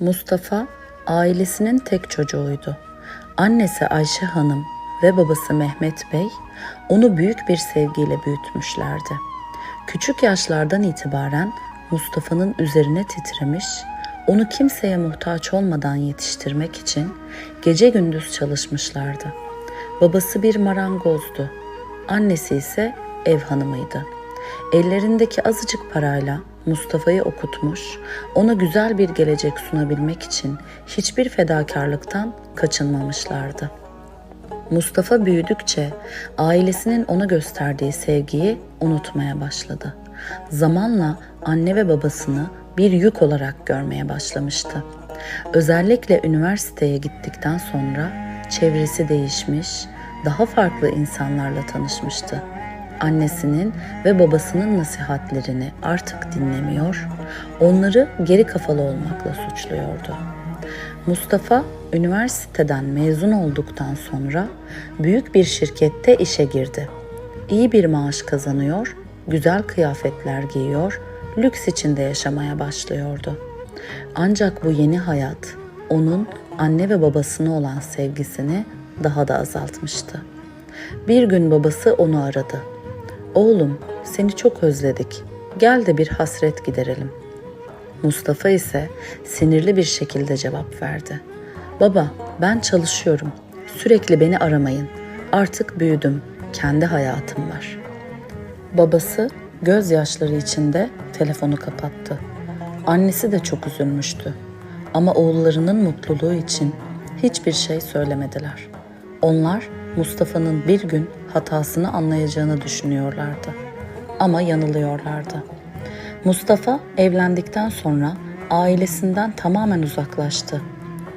Mustafa ailesinin tek çocuğuydu. Annesi Ayşe Hanım ve babası Mehmet Bey onu büyük bir sevgiyle büyütmüşlerdi. Küçük yaşlardan itibaren Mustafa'nın üzerine titremiş, onu kimseye muhtaç olmadan yetiştirmek için gece gündüz çalışmışlardı. Babası bir marangozdu. Annesi ise ev hanımıydı. Ellerindeki azıcık parayla Mustafa'yı okutmuş, ona güzel bir gelecek sunabilmek için hiçbir fedakarlıktan kaçınmamışlardı. Mustafa büyüdükçe ailesinin ona gösterdiği sevgiyi unutmaya başladı. Zamanla anne ve babasını bir yük olarak görmeye başlamıştı. Özellikle üniversiteye gittikten sonra çevresi değişmiş, daha farklı insanlarla tanışmıştı. Annesinin ve babasının nasihatlerini artık dinlemiyor, onları geri kafalı olmakla suçluyordu. Mustafa üniversiteden mezun olduktan sonra büyük bir şirkette işe girdi. İyi bir maaş kazanıyor, güzel kıyafetler giyiyor, lüks içinde yaşamaya başlıyordu. Ancak bu yeni hayat onun anne ve babasına olan sevgisini daha da azaltmıştı. Bir gün babası onu aradı. Oğlum, seni çok özledik. Gel de bir hasret giderelim. Mustafa ise sinirli bir şekilde cevap verdi. Baba, ben çalışıyorum. Sürekli beni aramayın. Artık büyüdüm. Kendi hayatım var. Babası gözyaşları içinde telefonu kapattı. Annesi de çok üzülmüştü. Ama oğullarının mutluluğu için hiçbir şey söylemediler. Onlar Mustafa'nın bir gün hatasını anlayacağını düşünüyorlardı. Ama yanılıyorlardı. Mustafa evlendikten sonra ailesinden tamamen uzaklaştı.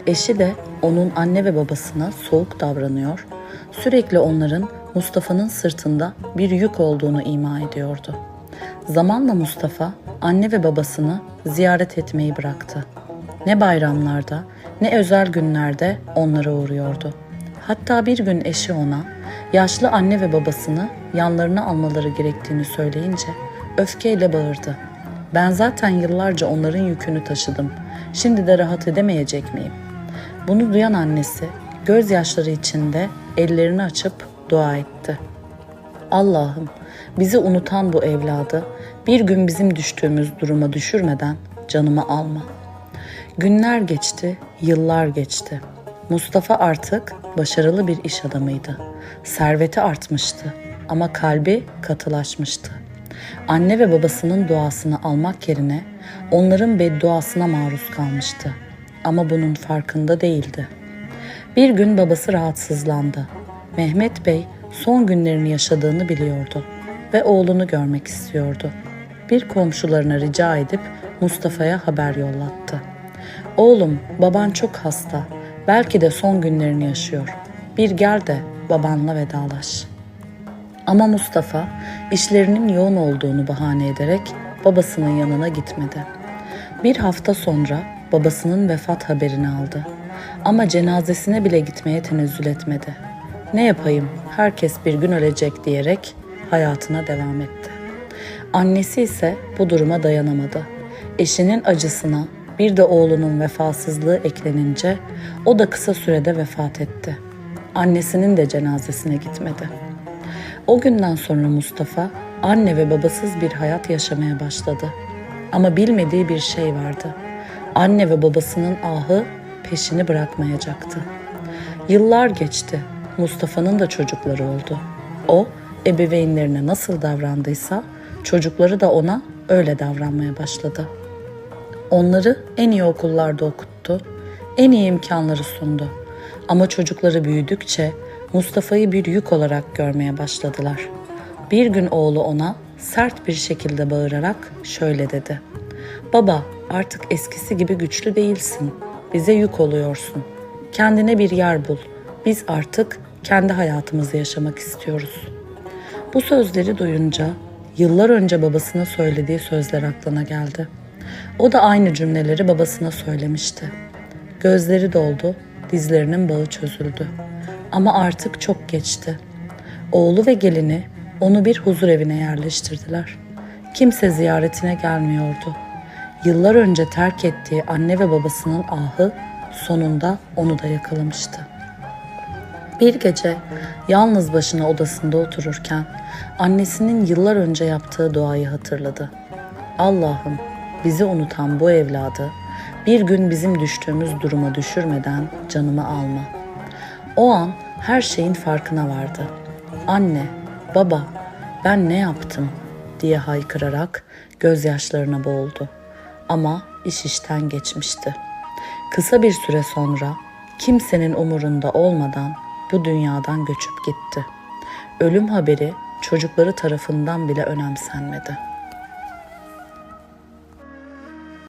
Eşi de onun anne ve babasına soğuk davranıyor, sürekli onların Mustafa'nın sırtında bir yük olduğunu ima ediyordu. Zamanla Mustafa anne ve babasını ziyaret etmeyi bıraktı. Ne bayramlarda ne özel günlerde onlara uğruyordu. Hatta bir gün eşi ona yaşlı anne ve babasını yanlarına almaları gerektiğini söyleyince öfkeyle bağırdı. Ben zaten yıllarca onların yükünü taşıdım. Şimdi de rahat edemeyecek miyim? Bunu duyan annesi gözyaşları içinde ellerini açıp dua etti. Allah'ım bizi unutan bu evladı bir gün bizim düştüğümüz duruma düşürmeden canımı alma. Günler geçti, yıllar geçti. Mustafa artık başarılı bir iş adamıydı. Serveti artmıştı ama kalbi katılaşmıştı. Anne ve babasının duasını almak yerine onların bedduasına maruz kalmıştı. Ama bunun farkında değildi. Bir gün babası rahatsızlandı. Mehmet Bey son günlerini yaşadığını biliyordu ve oğlunu görmek istiyordu. Bir komşularına rica edip Mustafa'ya haber yollattı. Oğlum, baban çok hasta. Belki de son günlerini yaşıyor. Bir gel de babanla vedalaş. Ama Mustafa işlerinin yoğun olduğunu bahane ederek babasının yanına gitmedi. Bir hafta sonra babasının vefat haberini aldı. Ama cenazesine bile gitmeye tenezzül etmedi. Ne yapayım, herkes bir gün ölecek diyerek hayatına devam etti. Annesi ise bu duruma dayanamadı. Eşinin acısına bir de oğlunun vefasızlığı eklenince o da kısa sürede vefat etti. Annesinin de cenazesine gitmedi. O günden sonra Mustafa anne ve babasız bir hayat yaşamaya başladı. Ama bilmediği bir şey vardı. Anne ve babasının ahı peşini bırakmayacaktı. Yıllar geçti. Mustafa'nın da çocukları oldu. O ebeveynlerine nasıl davrandıysa çocukları da ona öyle davranmaya başladı. Onları en iyi okullarda okuttu, en iyi imkanları sundu. Ama çocukları büyüdükçe Mustafa'yı bir yük olarak görmeye başladılar. Bir gün oğlu ona sert bir şekilde bağırarak şöyle dedi. Baba artık eskisi gibi güçlü değilsin. Bize yük oluyorsun. Kendine bir yer bul. Biz artık kendi hayatımızı yaşamak istiyoruz. Bu sözleri duyunca yıllar önce babasına söylediği sözler aklına geldi. O da aynı cümleleri babasına söylemişti. Gözleri doldu, dizlerinin bağı çözüldü. Ama artık çok geçti. Oğlu ve gelini onu bir huzur evine yerleştirdiler. Kimse ziyaretine gelmiyordu. Yıllar önce terk ettiği anne ve babasının ahı sonunda onu da yakalamıştı. Bir gece yalnız başına odasında otururken annesinin yıllar önce yaptığı duayı hatırladı. Allah'ım bizi unutan bu evladı bir gün bizim düştüğümüz duruma düşürmeden canımı alma. O an her şeyin farkına vardı. Anne, baba, ben ne yaptım diye haykırarak gözyaşlarına boğuldu. Ama iş işten geçmişti. Kısa bir süre sonra kimsenin umurunda olmadan bu dünyadan göçüp gitti. Ölüm haberi çocukları tarafından bile önemsenmedi.